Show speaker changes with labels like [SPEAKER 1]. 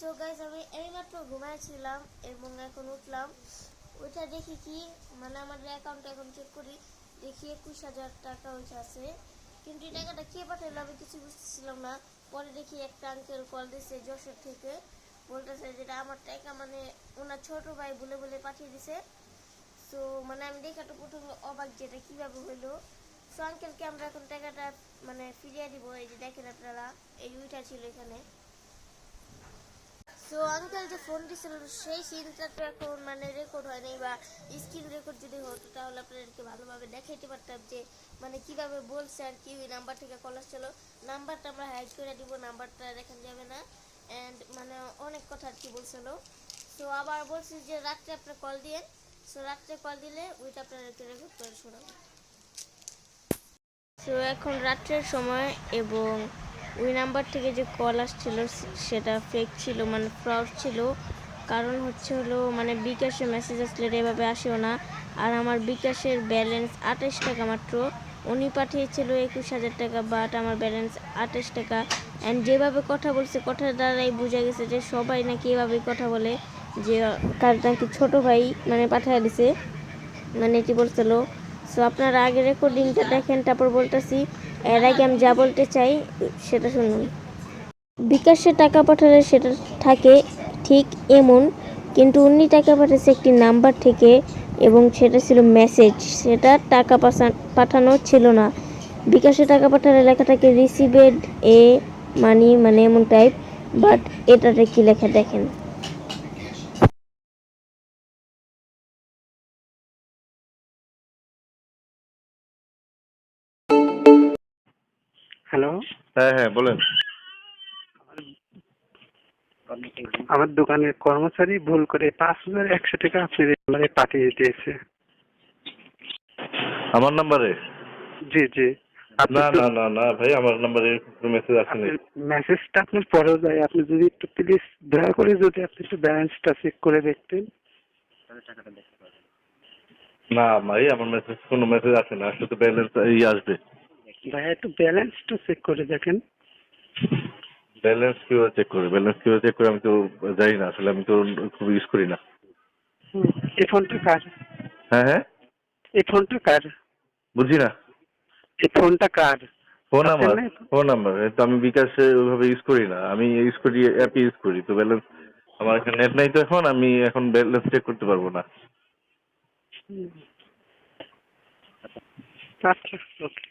[SPEAKER 1] So guys আমি এইমাত্র ঘুমাইছিলাম এবং এখন উঠলাম। ওইটা দেখি কি মানে আমাদের অ্যাকাউন্ট এখন চেক করি, দেখি একুশ হাজার টাকা ওইটা আছে। কিন্তু এই টাকাটা কে পাঠালো আমি কিছু বুঝতেছিলাম না। পরে দেখি একটা আঙ্কেল কল দিছে যশোর থেকে। বলতেছে যেটা আমার টাকা মানে ওনার ছোট ভাই বলে বলে পাঠিয়ে দিছে। সো মানে আমি দেখে তো প্রথমে অবাক যেটা কীভাবে হইল। সো আঙ্কেলকে আমরা এখন টাকাটা মানে ফিরিয়ে দিব। এই যে দেখেন আপনারা, এই উইটা ছিল এখানে। সো আঙ্কেল যে ফোন দিছিল, সেই সিনটা তো এখন মানে রেকর্ড হয় নাই বা স্ক্রিন রেকর্ড যদি হতো তাহলে আপনাদেরকে ভালোভাবে দেখাইতে পারতাম যে মানে কীভাবে বলছে আর কি, ওই নাম্বার থেকে কল আসছিল। নাম্বারটা আমরা হাইড করে দিব নাম্বারটা দেখান যাবে না। অ্যান্ড মানে অনেক কথা আর কি বলছিল। সো আবার বলছি যে রাত্রে আপনি কল দিয়ে সো রাত্রে কল দিলে ওইটা আপনাদেরকে রেকর্ড করে শোনাবো। সো এখন রাত্রের সময় এবং ওই নাম্বার থেকে যে কল আসছিল সেটা ফেক ছিল মানে ফ্রড ছিল। কারণ হচ্ছে হলো মানে বিকাশে মেসেজ আসলে এভাবে আসেও না। আর আমার বিকাশের ব্যালেন্স আঠাশ টাকা মাত্র। উনি পাঠিয়েছিল একুশ হাজার টাকা বাট আমার ব্যালেন্স আঠাশ টাকা। অ্যান্ড যেভাবে কথা বলছে, কথার দ্বারাই বোঝা গেছে যে সবাই নাকি এভাবেই কথা বলে, যে কার নাকি ছোটো ভাই মানে পাঠিয়ে দিছে। মানে এটি বলছিল? সো আপনারা আগে রেকর্ডিংটা দেখেন, তারপর বলতেছি এর আগে আমি যা বলতে চাই, সেটা শুনুন। বিকাশে টাকা পাঠালে সেটা থাকে ঠিক এমন, কিন্তু উনি টাকা পাঠাচ্ছে একটি নাম্বার থেকে এবং সেটা ছিল মেসেজ। সেটা টাকা পাঠানো ছিল না। বিকাশে টাকা পাঠালে লেখা থাকে রিসিভেড এ মানি মানে এমন টাইপ বাট এটাতে কি লেখা দেখেন।
[SPEAKER 2] হ্যালো?
[SPEAKER 3] হ্যাঁ হ্যাঁ বলেন।
[SPEAKER 2] আমার দোকানের কর্মচারী ভুল করে পাঁচ হাজার একশো টাকা আপনার নাম্বারে পাঠিয়ে দিয়েছে।
[SPEAKER 3] আমার নাম্বারে?
[SPEAKER 2] জি জি।
[SPEAKER 3] না না না না ভাই আমার নাম্বারে কোনো মেসেজ আসেনি।
[SPEAKER 2] মেসেজটা আপনার পরেও যায়। আপনি যদি একটু প্লিজ দয়া করে যদি আপনি একটু ব্যালেন্সটা চেক করে দেখতেন।
[SPEAKER 3] না ভাই আমার মেসেজ কোনো মেসেজ আসে না। আসলে তো ব্যালেন্স এই আসবে।
[SPEAKER 2] ভাইয়া একটু ব্যালেন্সটা চেক করে দেখেন।
[SPEAKER 3] ব্যালেন্স কীভাবে চেক করে ব্যালেন্স কীভাবে চেক করে আমি তো জানি না আসলে আমি তো খুব ইউজ করি না।
[SPEAKER 2] এই ফোনটা কার?
[SPEAKER 3] হ্যাঁ হ্যাঁ?
[SPEAKER 2] এই ফোনটা কার?
[SPEAKER 3] বুঝি না।
[SPEAKER 2] এই ফোনটা কার?
[SPEAKER 3] Phone number phone number. তো আমি বিকাশে ওইভাবে ইউজ করি না। আমি ইউজ করি অ্যাপ ইউজ করি তো ব্যালেন্স আমার এখানে নেট নাই তো এখন আমি এখন ব্যালেন্স চেক করতে পারব না।
[SPEAKER 2] আচ্ছা ওকে